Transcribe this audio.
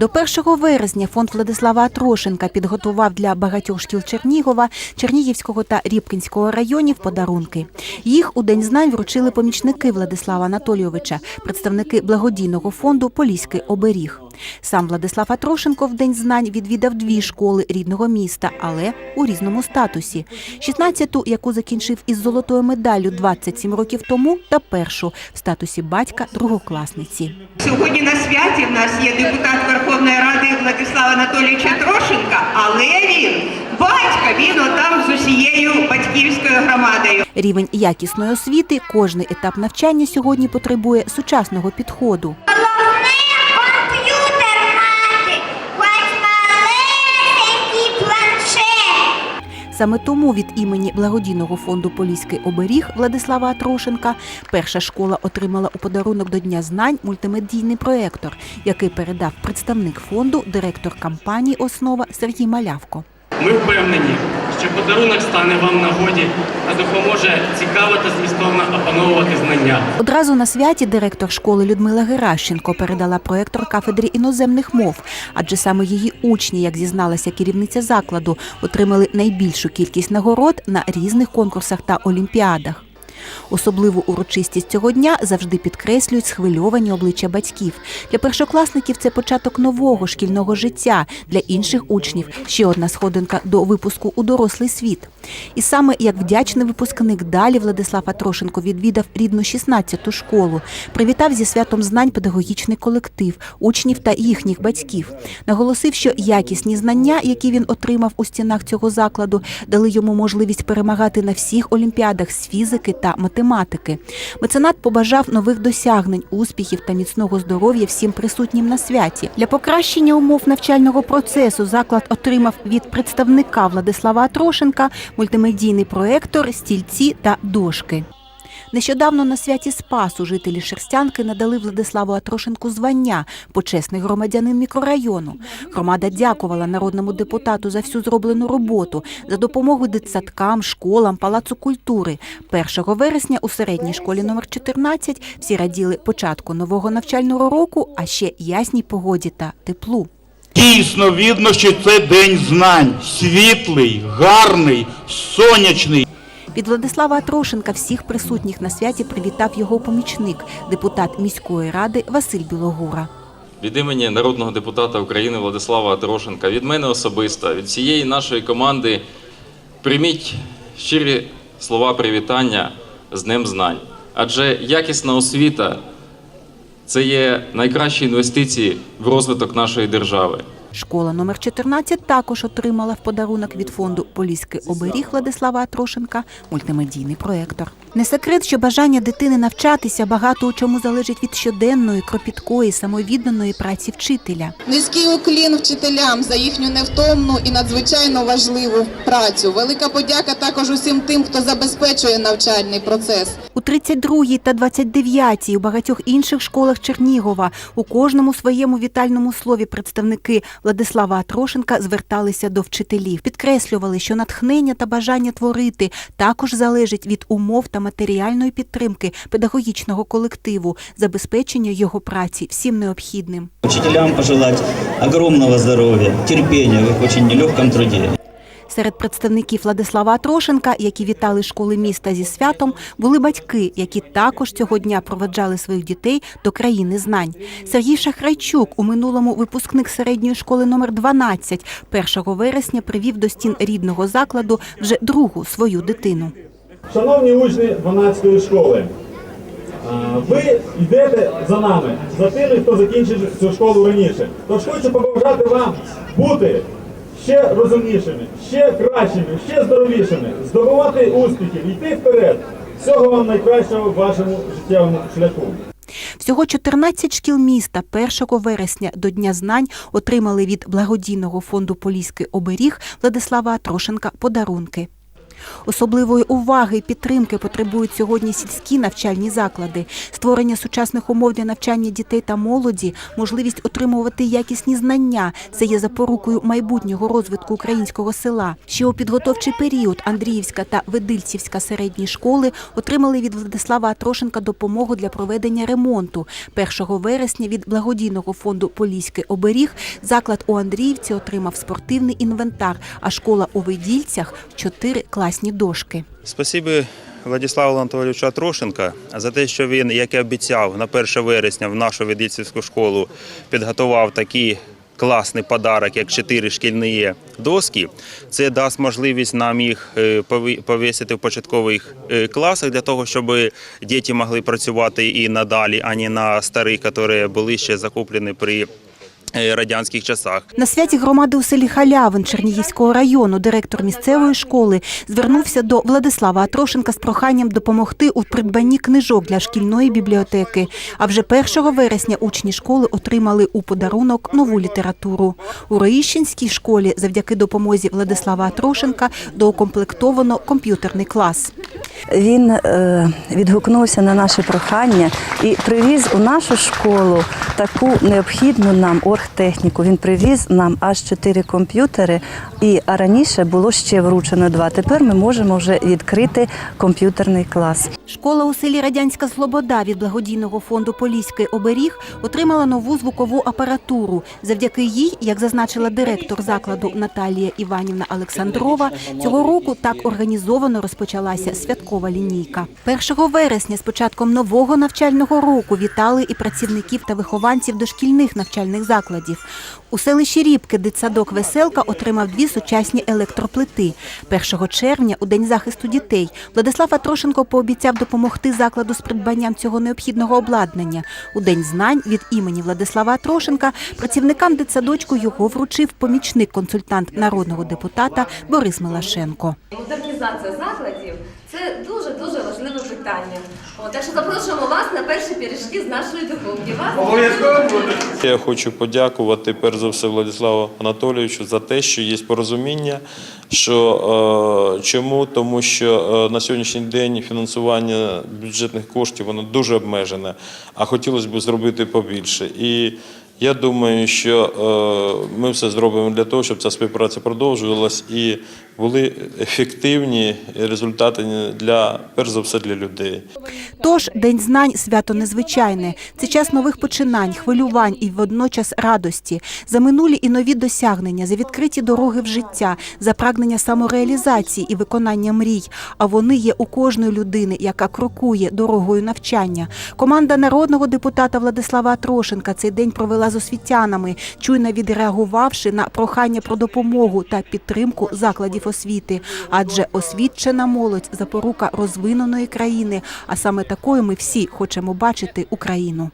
До 1 вересня фонд Владислава Атрошенка підготував для багатьох шкіл Чернігова, Чернігівського та Рібкінського районів подарунки. Їх у День знань вручили помічники Владислава Анатолійовича, представники благодійного фонду Поліський оберіг. Сам Владислав Атрошенко в День знань відвідав дві школи рідного міста, але у різному статусі. 16-ту, яку закінчив із золотою медаллю 27 років тому, та першу в статусі батька другокласниці. Сьогодні на святі в нас є депутат Верховної Анатолійовича Трошенка, але він батька, він отам з усією батьківською громадою. Рівень якісної освіти, кожний етап навчання сьогодні потребує сучасного підходу. Саме тому від імені благодійного фонду Поліський оберіг Владислава Атрошенка перша школа отримала у подарунок до Дня знань мультимедійний проектор, який передав представник фонду, директор кампанії Основа Сергій Малявко. Ми впевнені, що подарунок стане вам нагоді та допоможе цікаво та змістовно опановувати знання. Одразу на святі директор школи Людмила Геращенко передала проектор кафедрі іноземних мов, адже саме її учні, як зізналася керівниця закладу, отримали найбільшу кількість нагород на різних конкурсах та олімпіадах. Особливу урочистість цього дня завжди підкреслюють схвильовані обличчя батьків. Для першокласників це початок нового шкільного життя. Для інших учнів ще одна сходинка до випуску у дорослий світ. І саме як вдячний випускник далі Владислав Атрошенко відвідав рідну 16-ту школу, привітав зі святом знань педагогічний колектив, учнів та їхніх батьків. Наголосив, що якісні знання, які він отримав у стінах цього закладу, дали йому можливість перемагати на всіх олімпіадах з фізики та математики. Меценат побажав нових досягнень, успіхів та міцного здоров'я всім присутнім на святі. Для покращення умов навчального процесу заклад отримав від представника Владислава Атрошенка мультимедійний проектор, стільці та дошки. Нещодавно на святі Спасу жителі Шерстянки надали Владиславу Атрошенку звання почесний громадянин мікрорайону. Громада дякувала народному депутату за всю зроблену роботу, за допомогу дитсадкам, школам, палацу культури. 1 вересня у середній школі номер 14 всі раділи початку нового навчального року, а ще ясній погоді та теплу. Дійсно видно, що це день знань. Світлий, гарний, сонячний. Від Владислава Атрошенка всіх присутніх на святі привітав його помічник, депутат міської ради Василь Білогура. Від імені народного депутата України Владислава Атрошенка, від мене особисто, від всієї нашої команди прийміть щирі слова привітання з Днем Знань. Адже якісна освіта це є найкращі інвестиції в розвиток нашої держави. Школа номер 14 також отримала в подарунок від фонду Поліський оберіг Владислава Атрошенка мультимедійний проектор. Не секрет, що бажання дитини навчатися багато у чому залежить від щоденної, кропіткої, самовідданої праці вчителя. Низький уклін вчителям за їхню невтомну і надзвичайно важливу працю. Велика подяка також усім тим, хто забезпечує навчальний процес. У 32-й та 29-й у багатьох інших школах Чернігова у кожному своєму вітальному слові представники Владислава Атрошенка зверталися до вчителів, підкреслювали, що натхнення та бажання творити також залежить від умов та матеріальної підтримки педагогічного колективу, забезпечення його праці всім необхідним. Учителям пожелать огромного здоровья, терпения в их очень нелегком труде. Серед представників Владислава Атрошенка, які вітали школи міста зі святом, були батьки, які також цього дня проведжали своїх дітей до країни знань. Сергій Шахрайчук, у минулому випускник середньої школи номер 12, 1 вересня привів до стін рідного закладу вже другу свою дитину. Шановні учні 12-ї школи, ви йдете за нами, за тими, хто закінчив цю школу раніше. Тож хочу побажати вам бути ще розумнішими, ще кращими, ще здоровішими, здобувати успіхів, йти вперед. Всього вам найкращого в вашому життєвому шляху. Всього 14 шкіл міста 1 вересня до Дня знань отримали від благодійного фонду Поліський оберіг Владислава Атрошенка подарунки. Особливої уваги і підтримки потребують сьогодні сільські навчальні заклади. Створення сучасних умов для навчання дітей та молоді, можливість отримувати якісні знання. Це є запорукою майбутнього розвитку українського села. Ще у підготовчий період Андріївська та Ведильцівська середні школи отримали від Владислава Атрошенка допомогу для проведення ремонту. 1 вересня від благодійного фонду Поліський оберіг заклад у Андріївці отримав спортивний інвентар, а школа у Ведільцях чотири класні дошки. Спасибі Владиславу Анатолійовичу Атрошенка за те, що він, як і обіцяв, на 1 вересня в нашу віддільцівську школу підготував такий класний подарок, як чотири шкільні доски. Це дасть можливість нам їх е, повісити в початкових е, класах для того, щоб діти могли працювати і надалі, а не на старих, які були ще закуплені при радянських часах. На святі громади у селі Халявин Чернігівського району директор місцевої школи звернувся до Владислава Атрошенка з проханням допомогти у придбанні книжок для шкільної бібліотеки. А вже 1 вересня учні школи отримали у подарунок нову літературу. У Роїщинській школі завдяки допомозі Владислава Атрошенка доукомплектовано комп'ютерний клас. Він е, відгукнувся на наше прохання і привіз у нашу школу таку необхідну нам оргтехніку. Він привіз нам аж чотири комп'ютери, і а раніше було ще вручено два. Тепер ми можемо вже відкрити комп'ютерний клас. Школа у селі Радянська Слобода від благодійного фонду Поліський оберіг отримала нову звукову апаратуру. Завдяки їй, як зазначила директор закладу Наталія Іванівна Олександрова, цього року так організовано розпочалася святкова лінійка. 1 вересня з початком нового навчального року вітали і працівників та вихованців дошкільних навчальних закладів. У селищі Рібки дитсадок Веселка отримав дві сучасні електроплити. 1 червня, у День захисту дітей, Владислав Атрошенко пообіцяв допомогти закладу з придбанням цього необхідного обладнання. У День знань від імені Владислава Атрошенка працівникам дитсадочку його вручив помічник-консультант народного депутата Борис Милашенко. Модернізація закладів це дуже дуже важливе питання. Так що запрошуємо вас на перші пиріжки з нашої духовки. Вас Я хочу подякувати перш за все Владиславу Анатолійовичу за те, що є порозуміння. Що е, чому? Тому що е, на сьогоднішній день фінансування бюджетних коштів воно дуже обмежене, а хотілося б зробити побільше. І я думаю, що е, ми все зробимо для того, щоб ця співпраця продовжувалась і були ефективні результати для перш за все для людей. Тож День знань свято незвичайне. Це час нових починань, хвилювань і водночас радості. За минулі і нові досягнення, за відкриті дороги в життя, за прагнення самореалізації і виконання мрій. А вони є у кожної людини, яка крокує дорогою навчання. Команда народного депутата Владислава Трошенка цей день провела з освітянами, чуйно відреагувавши на прохання про допомогу та підтримку закладів освіти. Адже освічена молодь запорука розвиненої країни. А саме такою ми всі хочемо бачити Україну.